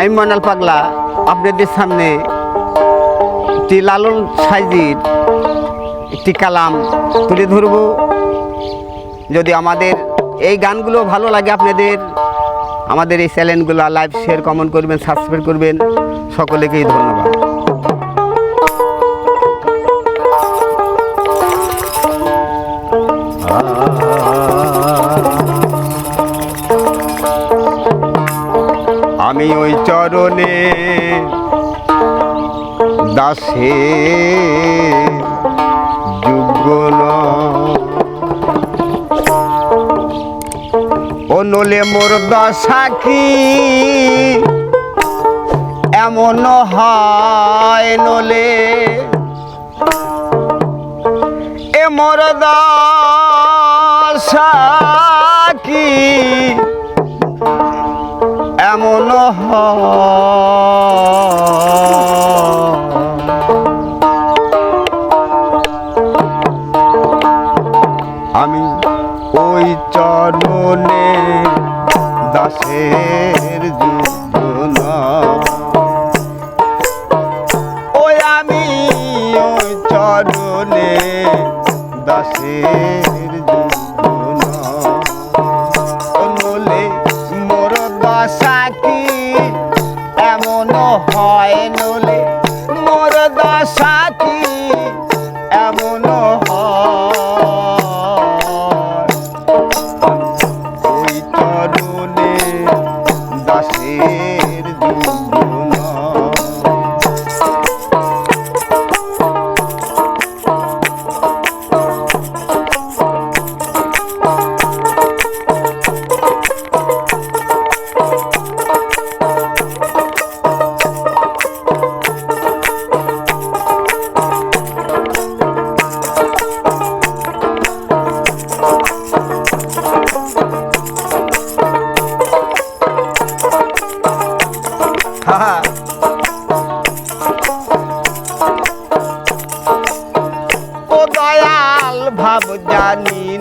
আমি মনাল পাগলা, আপনাদের সামনে একটি লালন সাইজির একটি কালাম তুলে ধরব। যদি আমাদের এই গানগুলো ভালো লাগে আপনাদের, আমাদের এই চ্যানেলগুলো লাইভ শেয়ার কমেন্ট করবেন সাবস্ক্রাইব করবেন। সকলেকেই ধন্যবাদ। আমি ওই চরণে দাসে যোগ্য নলে মোর দশা কি? এমন হয় নলে। এ মোর দশা কি? দাসের যুদ্ধ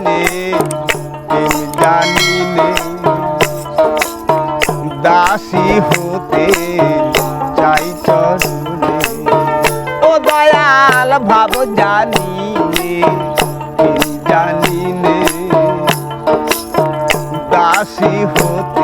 নে প্রেম জানি নে দাসী হতে চাই চরণে। ও দয়াল ভাব জানি নে প্রেম জানি দাসী হতে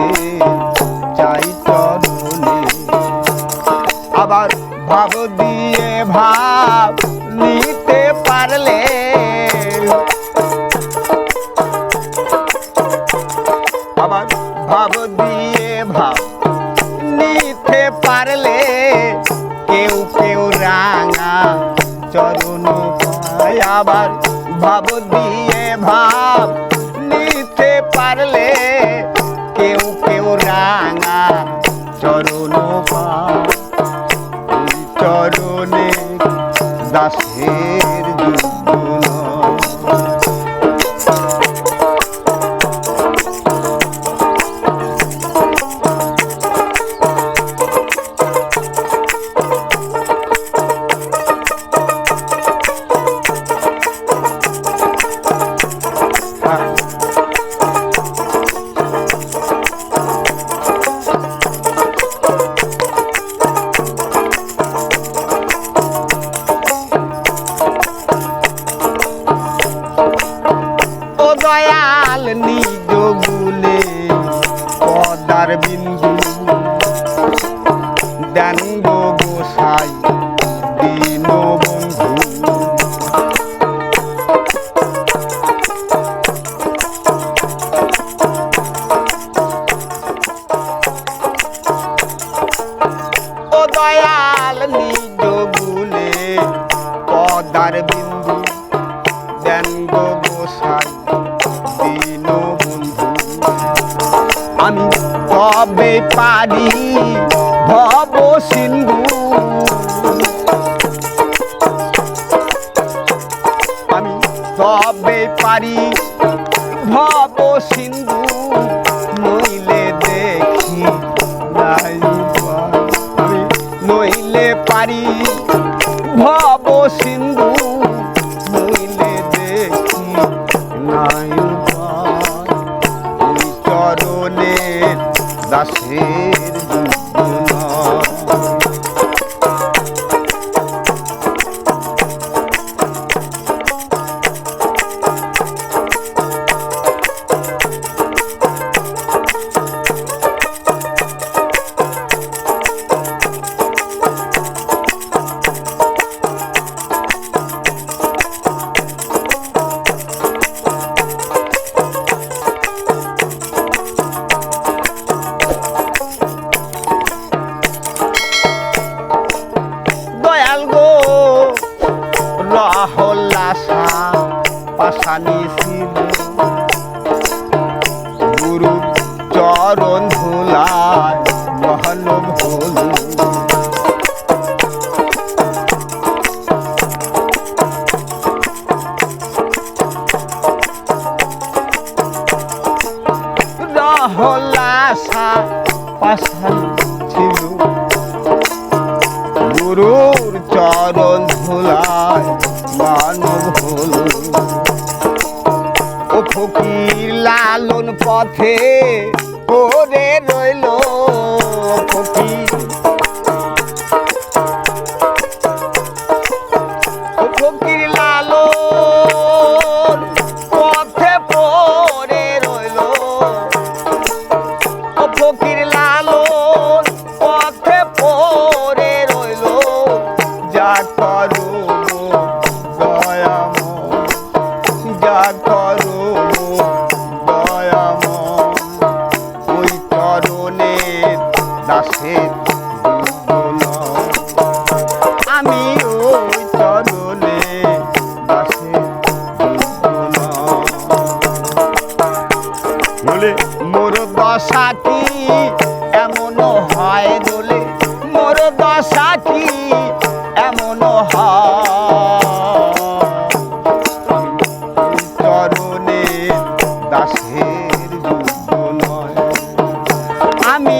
ভাব দিয়ে ভাব নিতে পারলে কেউ কেউ রাঙা চরণ চরণে দাসের পদার বিন্দু, দেন গো গোসাই, দিন বন্ধু। আমি তবে পারি ভব সিন্ধু। আমি তবে পারি ভব সিন্ধু। নইলে দেখি নাই। আমি নইলে পারি ভব সিন্ধু হলু রহলাসা পাশান ছিল। গুরুর চরণ ধুলায় মানব হলো। ফকির লালন পথে পরে দাসের আমি ওই চরণে দাসের বলে, মোর দশা কি এমন হয় বলে? মোর দশা কি এমন হয়? চরণে দাসের যুদ্ধ নয়। আমি